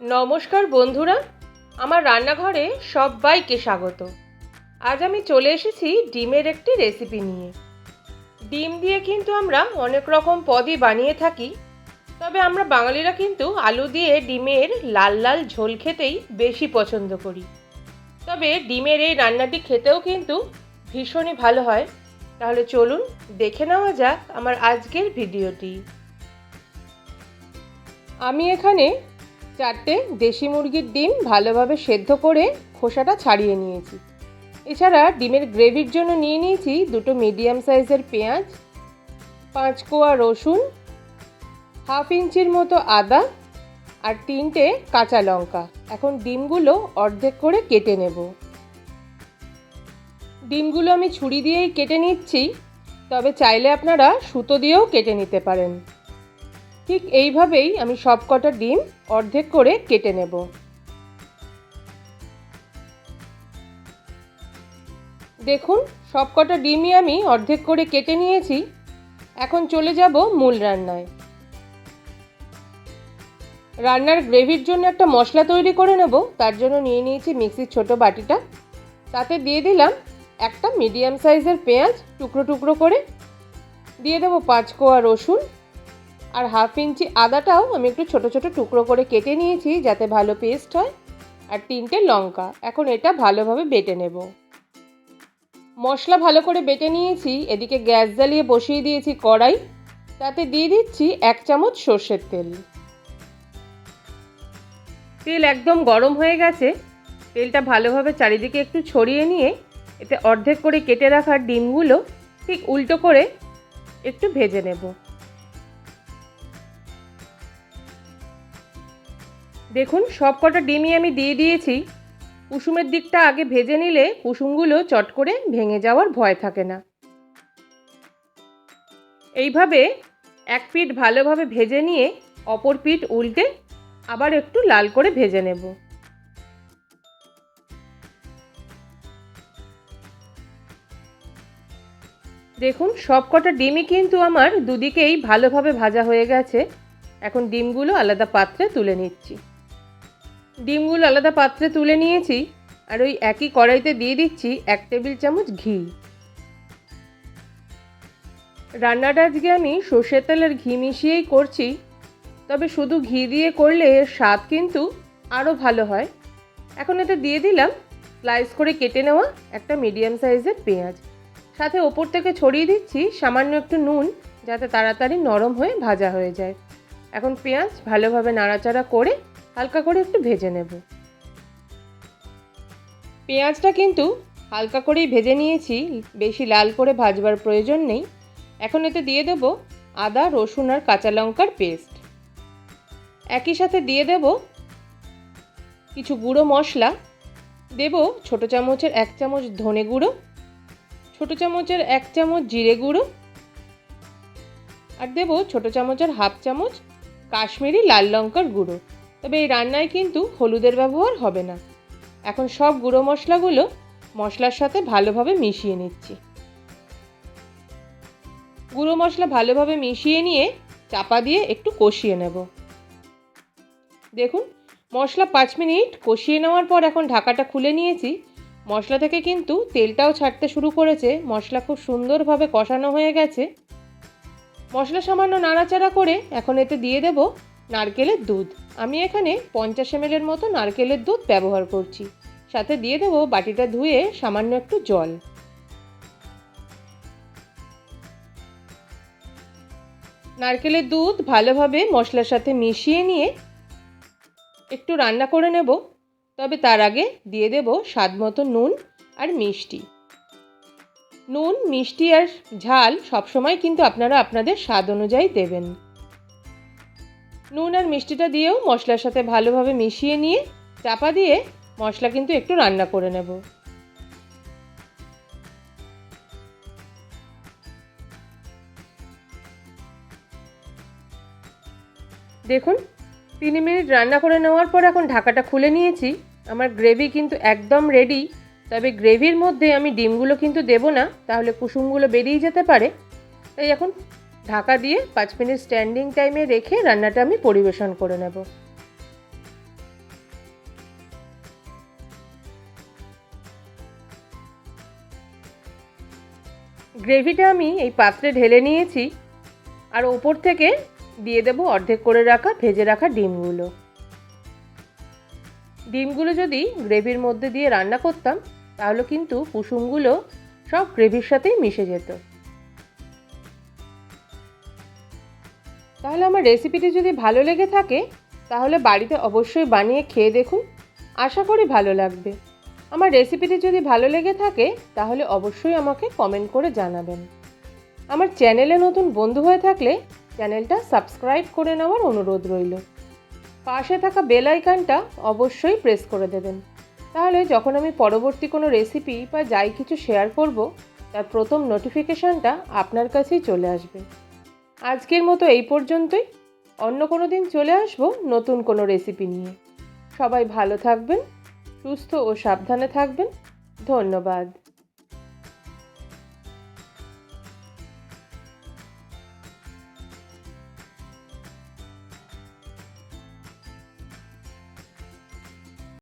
নমস্কার বন্ধুরা, আমার রান্নাঘরে সবাইকে স্বাগত। আজ আমি চলে এসেছি ডিমের একটি রেসিপি নিয়ে। ডিম দিয়ে কিন্তু আমরা অনেক রকম পদই বানিয়ে থাকি, তবে আমরা বাঙালিরা কিন্তু আলু দিয়ে ডিমের লাল লাল ঝোল খেতেই বেশি পছন্দ করি। তবে ডিমের এই রান্নাটি খেতেও কিন্তু ভীষণই ভালো হয়। তাহলে চলুন দেখে নেওয়া যাক আমার আজকের ভিডিওটি। আমি এখানে চারটে দেশি মুরগির ডিম ভালোভাবে সেদ্ধ করে খোসাটা ছাড়িয়ে নিয়েছি। এছাড়া ডিমের গ্রেভির জন্য নিয়ে নিয়েছি দুটো মিডিয়াম সাইজের পেঁয়াজ, পাঁচ কোয়া রসুন, হাফ ইঞ্চির মতো আদা আর তিনটে কাঁচা লঙ্কা। এখন ডিমগুলো অর্ধেক করে কেটে নেব। ডিমগুলো আমি ছুরি দিয়েই কেটে নিচ্ছি, তবে চাইলে আপনারা সুতো দিয়েও কেটে নিতে পারেন। ঠিক এইভাবেই আমি সব কটা ডিম অর্ধেক করে কেটে নেব। দেখুন সব কটা ডিমই আমি অর্ধেক করে কেটে নিয়েছি। এখন চলে যাব মূল রান্নায়। রান্নার গ্রেভির জন্য একটা মশলা তৈরি করে নেব। তার জন্য নিয়ে নিয়েছি মিক্সির ছোট বাটিটা। তাতে দিয়ে দিলাম একটা মিডিয়াম সাইজের পেঁয়াজ টুকরো টুকরো করে। দিয়ে দেবো পাঁচ কোয়া রসুন। আর হাফ ইঞ্চি আদাটাও আমি একটু ছোট ছোট টুকরো করে কেটে নিয়েছি যাতে ভালো পেস্ট হয়। আর তিনটে লঙ্কা, এখন এটা ভালোভাবে বেটে নেব। মশলা ভালো করে বেটে নিয়েছি, এদিকে গ্যাস জ্বালিয়ে বসিয়ে দিয়েছি কড়াই। তাতে দিয়ে দিচ্ছি এক চামচ সর্ষের তেল। তেল একদম গরম হয়ে গেছে। তেলটা ভালোভাবে চারিদিকে একটু ছড়িয়ে নিয়ে, এতে অর্ধেক করে কেটে রাখা ডিমগুলো ঠিক উল্টো করে একটু ভেজে নেব। দেখুন সব কটা ডিমই আমি দিয়ে দিয়েছি। কুসুমের দিকটা আগে ভেজে নিলে কুসুমগুলো চট করে ভেঙে যাওয়ার ভয় থাকে না। এইভাবে এক পিঠ ভালোভাবে ভেজে নিয়ে অপর পিঠ উল্টে আবার একটু লাল করে ভেজে নেব। দেখুন সব কটা ডিমই কিন্তু আমার দুদিকেই ভালোভাবে ভাজা হয়ে গেছে। এখন ডিমগুলো আলাদা পাত্রে তুলে নিচ্ছি। ডিমগুলো আলাদা পাত্রে তুলে নিয়েছি আর ওই একই কড়াইতে দিয়ে দিচ্ছি এক টেবিল চামচ ঘি। রান্নাটা আজকে আমি সর্ষের তেলের ঘি মিশিয়েই করছি, তবে শুধু ঘি দিয়ে করলে এর স্বাদ কিন্তু আরও ভালো হয়। এখন এতে দিয়ে দিলাম স্লাইস করে কেটে নেওয়া একটা মিডিয়াম সাইজের পেঁয়াজ। সাথে ওপর থেকে ছড়িয়ে দিচ্ছি সামান্য একটু নুন, যাতে তাড়াতাড়ি নরম হয়ে ভাজা হয়ে যায়। এখন পেঁয়াজ ভালোভাবে নাড়াচাড়া করে হালকা করে একটু ভেজে নেব। পেঁয়াজটা কিন্তু হালকা করেই ভেজে নিয়েছি, বেশি লাল করে ভাজবার প্রয়োজন নেই। এখন এতে দিয়ে দেব আদা, রসুন আর কাঁচা লঙ্কার পেস্ট। একই সাথে দিয়ে দেব কিছু গুঁড়ো মশলা। দেব ছোটো চামচের এক চামচ ধনে গুঁড়ো, ছোটো চামচের এক চামচ জিরে গুঁড়ো আর দেব ছোটো চামচের হাফ চামচ কাশ্মীরি লাল লঙ্কার গুঁড়ো। তবে এই রান্নায় কিন্তু হলুদের ব্যবহার হবে না। এখন সব গুঁড়ো মশলাগুলো মশলার সাথে ভালোভাবে মিশিয়ে নিচ্ছি। গুঁড়ো মশলা ভালোভাবে মিশিয়ে নিয়ে চাপা দিয়ে একটু কষিয়ে নেব। দেখুন, মশলা পাঁচ মিনিট কষিয়ে নেওয়ার পর এখন ঢাকাটা খুলে নিয়েছি। মশলা থেকে কিন্তু তেলটাও ছাড়তে শুরু করেছে। মশলা খুব সুন্দরভাবে কষানো হয়ে গেছে। মশলা সামান্য নাড়াচাড়া করে এখন এতে দিয়ে দেব নারকেলের দুধ। আমি এখানে পঞ্চাশ এম এমএলের মতো নারকেলের দুধ ব্যবহার করছি। সাথে দিয়ে দেব বাটিটা ধুয়ে সামান্য একটু জল। নারকেলের দুধ ভালোভাবে মশলার সাথে মিশিয়ে নিয়ে একটু রান্না করে নেব। তবে তার আগে দিয়ে দেব স্বাদ মতো নুন আর মিষ্টি। নুন, মিষ্টি আর ঝাল সবসময় কিন্তু আপনারা আপনাদের স্বাদ অনুযায়ী দেবেন। নুন আর মিষ্টিটা দিয়েও মশলার সাথে ভালোভাবে মিশিয়ে নিয়ে চাপা দিয়ে মশলা কিন্তু একটু রান্না করে নেব। দেখুন, তিন মিনিট রান্না করে নেওয়ার পর এখন ঢাকাটা খুলে নিয়েছি। আমার গ্রেভি কিন্তু একদম রেডি তবে গ্রেভির মধ্যে আমি ডিমগুলো কিন্তু দেবো না, তাহলে কুসুমগুলো বেরিয়ে যেতে পারে। তাই এখন ঢাকা দিয়ে পাঁচ মিনিট স্ট্যান্ডিং টাইমে রেখে রান্নাটা আমি পরিবেশন করে নেব। গ্রেভিটা আমি এই পাত্রে ঢেলে নিয়েছি আর ওপর থেকে দিয়ে দেব অর্ধেক করে রাখা, ভেজে রাখা ডিমগুলো। ডিমগুলো যদি গ্রেভির মধ্যে দিয়ে রান্না করতাম, তাহলে কিন্তু কুসুমগুলো সব গ্রেভির সাথেই মিশে যেত। তাহলে আমার রেসিপিটি যদি ভালো লেগে থাকে, তাহলে বাড়িতে অবশ্যই বানিয়ে খেয়ে দেখুন। আশা করি ভালো লাগবে। আমার রেসিপিটি যদি ভালো লেগে থাকে, তাহলে অবশ্যই আমাকে কমেন্ট করে জানাবেন। আমার চ্যানেলে নতুন বন্ধু হয়ে থাকলে চ্যানেলটা সাবস্ক্রাইব করে নেওয়ার অনুরোধ রইল। পাশে থাকা বেল আইকনটা অবশ্যই প্রেস করে দেবেন। তাহলে যখন আমি পরবর্তী কোনো রেসিপি বা যাই কিছু শেয়ার করব, তার প্রথম নোটিফিকেশানটা আপনার কাছেই চলে আসবে। আজকের মতো এই পর্যন্তই। অন্য কোনো দিন চলে আসব নতুন কোনো রেসিপি নিয়ে। সবাই ভালো থাকবেন, সুস্থ ও সাবধানে থাকবেন। ধন্যবাদ।